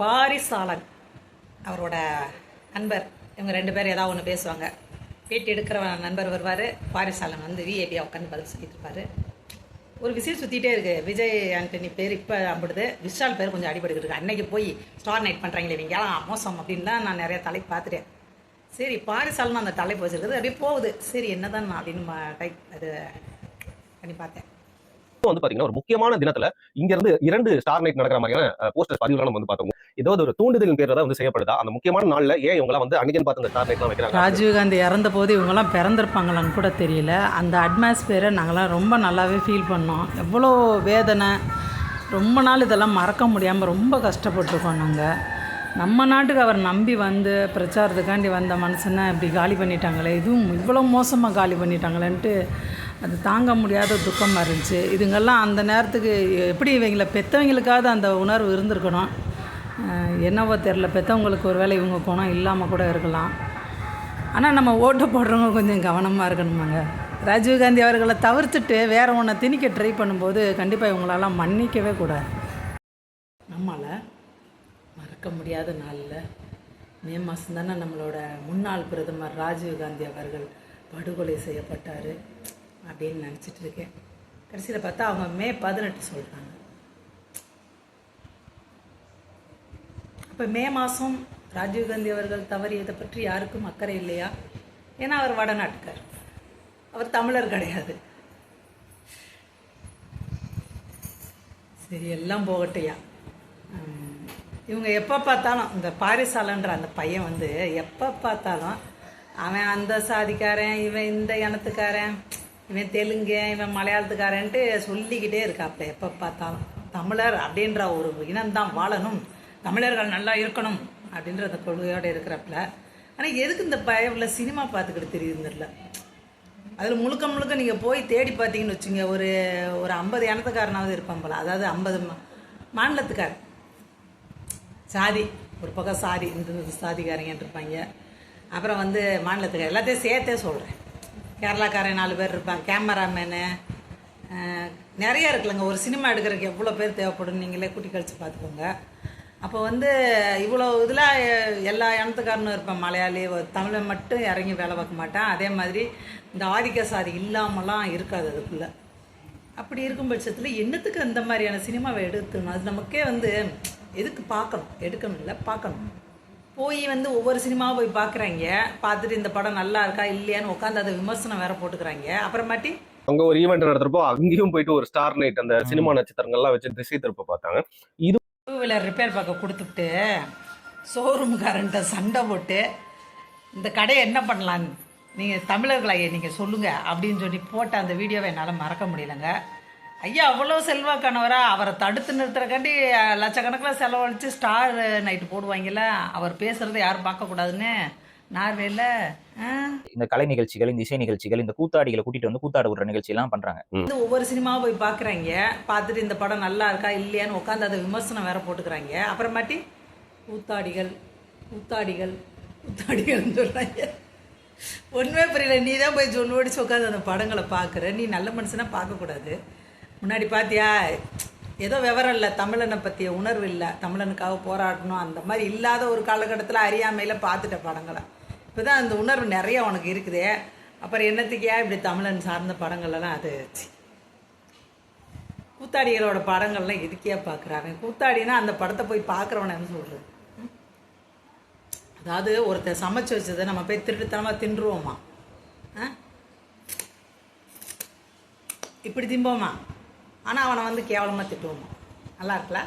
பாரிசாலன் அவரோட நண்பர். இவங்க ரெண்டு பேர் ஏதாவது ஒன்று பேசுவாங்க. பேட்டி எடுக்கிற நண்பர் வருவார். பாரிசாலன் வந்து விஏபியாக உட்காந்து பதில் சொல்லிட்டு இருப்பார். ஒரு விஷயம் சுற்றிட்டே இருக்குது விஜய் ஆண்டனி பேர் இப்போ அம்பிடுது. விஷால் பேர் கொஞ்சம் அடிபடுகிட்டு அன்னைக்கு போய் ஸ்டார் நைட் பண்ணுறாங்களே இவங்க மோசம் அப்படின்னு தான் நான் நிறைய தலைப்பு பார்த்துட்டேன். சரி பாரிசாலன் அந்த தலைப்பு வச்சுருக்குது அப்படியே போகுது. சரி என்னதான் நான் அப்படின்னு டைப் அது பண்ணி பார்த்தேன். வந்து பாத்தீங்கன்னா ஒரு முக்கியமான தினத்துல இங்க இருந்து இரண்டு ஸ்டார் நைட் நடக்கிற மாதிரியான போஸ்டர் பதிவுகள் நம்ம வந்து பார்த்தோம். ஏதோ ஒரு தூண்டுதலின் பேர்ல தான் வந்து செய்யப்படுதா? அந்த முக்கியமான நாள்ல ஏன் இவங்க வந்து அன்னைக்கு பார்த்து அந்த ஸ்டார் வைக்கிறாங்க? ராஜீவ்காந்தி இறந்த போது இவங்கெல்லாம் பிறந்திருப்பாங்களான்னு கூட தெரியல. அந்த அட்மாஸ்பியரை நாங்களாம் ரொம்ப நல்லாவே ஃபீல் பண்ணோம். எவ்வளோ வேதனை. ரொம்ப நாள் இதெல்லாம் மறக்க முடியாமல் ரொம்ப கஷ்டப்பட்டிருக்கோம் நாங்கள் நம்ம நாட்டுக்கு அவர் நம்பி வந்து பிரச்சாரத்துக்காண்டி வந்த மனுஷனை இப்படி காலி பண்ணிட்டாங்களே இதுவும் இவ்வளோ மோசமாக காலி பண்ணிட்டாங்களேன்ட்டு அது தாங்க முடியாத துக்கமாக இருந்துச்சு. இதுங்கெல்லாம் அந்த நேரத்துக்கு எப்படி இவங்களை பெற்றவங்களுக்காவது அந்த உணர்வு இருந்திருக்கணும். என்னவோ தெரில பெற்றவங்களுக்கு ஒரு வேளை இவங்க குணம் இல்லாமல் கூட இருக்கலாம். ஆனால் நம்ம ஓட்டு போடுறவங்க கொஞ்சம் கவனமாக இருக்கணுமாங்க. ராஜீவ்காந்தி அவர்களை தவிர்த்துட்டு வேறு ஒன்றை திணிக்க ட்ரை பண்ணும்போது கண்டிப்பாக இவங்களெல்லாம் மன்னிக்கவே கூடாது. நம்மளை மறக்க முடியாத நாளில் மே மாதம் தானே நம்மளோட முன்னாள் பிரதமர் ராஜீவ்காந்தி அவர்கள் படுகொலை செய்யப்பட்டார் அப்படின்னு நினச்சிட்டு இருக்கேன். கடைசியில் பார்த்தா அவங்க மே பதினெட்டு சொல்கிறாங்க இப்போ மே மாதம் ராஜீவ்காந்தி அவர்கள் தவறியதை பற்றி யாருக்கும் அக்கறை இல்லையா? ஏன்னா அவர் வடநாட்டுக்கார். அவர் தமிழர் கிடையாது. சரி எல்லாம் போகட்டையா? இவங்க எப்போ பார்த்தாலும் இந்த பாரிசாலன்ற அந்த பையன் வந்து எப்போ பார்த்தாலும் அவன் அந்த சாதிக்காரன் இவன் இந்த இனத்துக்காரன் இவன் தெலுங்கு இவன் மலையாளத்துக்காரன்ட்டு சொல்லிக்கிட்டே இருக்காப்ல எப்போ பார்த்தாலும். தமிழர் அப்படின்ற ஒரு இனம்தான் வாழணும். தமிழர்கள் நல்லா இருக்கணும் அப்படின்ற அந்த கொள்கையோடு இருக்கிறப்பல. ஆனால் எதுக்கு இந்த பயவுல சினிமா பார்த்துக்கிட்டு தெரியுதுன்னு தெரியல. அதில் முழுக்க முழுக்க நீங்கள் போய் தேடி பார்த்தீங்கன்னு வச்சுங்க ஒரு ஒரு ஐம்பது இனத்துக்காரனாவது இருப்பான் போல. அதாவது ஐம்பது மாநிலத்துக்கார். சாதி ஒரு பக்கம் சாதி இந்த இந்த சாதிக்காரங்க இருப்பாங்க. அப்புறம் வந்து மாநிலத்துக்கார். எல்லாத்தையும் சேர்த்தே சொல்கிறேன் கேரளாக்காரன் நாலு பேர் இருப்பாங்க கேமராமேனு நிறைய இருக்குல்லங்க. ஒரு சினிமா எடுக்கிறதுக்கு எவ்வளோ பேர் தேவைப்படும் நீங்களே கூட்டி கழித்து பார்த்துக்கோங்க. அப்போ வந்து இவ்வளோ இதில் எல்லா இனத்துக்காரனும் இருப்பேன். மலையாளி ஒரு தமிழை மட்டும் இறங்கி வேலை பார்க்க மாட்டேன். அதே மாதிரி இந்த ஆதிக்க சாதி இல்லாமலாம் இருக்காது அதுக்குள்ளே. அப்படி இருக்கும் பட்சத்தில் என்னத்துக்கு அந்த மாதிரியான சினிமாவை எடுத்துணும் அது நமக்கே வந்து எதுக்கு பார்க்கணும்? எடுக்கணும் இல்லை பார்க்கணும். போய் வந்து ஒவ்வொரு சினிமாவும் போய் பார்க்குறாங்க. பார்த்துட்டு இந்த படம் நல்லா இருக்கா இல்லையான்னு உட்காந்து அதை விமர்சனம் வேற போட்டுக்கிறாங்க. அப்புறமாட்டி அவங்க ஒரு ஈவெண்ட் நடத்துறப்போ அங்கேயும் போயிட்டு ஒரு ஸ்டார் நைட் அந்த சினிமா நட்சத்திரங்கள்லாம் வச்சு திசை திருப்ப பார்த்தாங்க. இது டூ வீலர் ரிப்பேர் பார்க்க கொடுத்துட்டு ஷோரூம்காரன்ட்ட சண்டை போட்டு இந்த கடையை என்ன பண்ணலாம் நீங்கள் தமிழர்களையே நீங்கள் சொல்லுங்கள் அப்படின்னு சொல்லி போட்ட அந்த வீடியோவை என்னால் மறக்க முடியலங்க. ஐயா அவ்வளோ செல்வாக்கானவரா அவரை தடுத்து நிறுத்துறக்காண்டி லட்சக்கணக்கில் செலவழித்து ஸ்டார் நைட்டு போடுவாங்கல்ல அவர் பேசுகிறத யாரும் பார்க்கக்கூடாதுன்னு நார்வேல இந்த கலை நிகழ்ச்சிகள் இந்த இசை நிகழ்ச்சிகள் இந்த கூத்தாடிகளை கூட்டிட்டு வந்து கூத்தாட விடுற நிகழ்ச்சி எல்லாம் பண்றாங்க வந்து ஒவ்வொரு சினிமாவும் போய் பார்க்குறாங்க பார்த்துட்டு இந்த படம் நல்லா இருக்கா இல்லையான்னு உட்காந்து அதை விமர்சனம் வேற போட்டுக்கிறாங்க. அப்புறமாட்டி கூத்தாடிகள் கூத்தாடிகள் கூத்தாடிகள்னு சொல்கிறாங்க ஒன்றுமே புரியல. நீ தான் போய் சொல்லு ஓடிச்சு உட்காந்து அந்த படங்களை பார்க்குற நீ நல்ல மனுஷனா பார்க்கக்கூடாது. முன்னாடி பார்த்தியா ஏதோ விவரம் இல்லை. தமிழனை பற்றிய உணர்வு இல்லை. தமிழனுக்காக போராடணும். அந்த மாதிரி இல்லாத ஒரு காலகட்டத்தில் அறியாமையில் பார்த்துட்ட படங்களை. இப்போ தான் அந்த உணர்வு நிறைய உனக்கு இருக்குதே. அப்புறம் என்னத்துக்கே இப்படி தமிழன் சார்ந்த படங்கள்லாம் அது? கூத்தாடிகளோட படங்கள்லாம் எதுக்கே பார்க்குறாங்க கூத்தாடினா அந்த படத்தை போய் பார்க்குறவனு சொல்கிறது அதாவது ஒருத்தன் சமைச்சு வச்சதை நம்ம போய் திருட்டுத்தனமாக தின்றுவோமா? ஆ? இப்படி திம்போமா? ஆனால் அவனை வந்து கேவலமாக திட்டுவோமா? நல்லா இருக்குல்ல?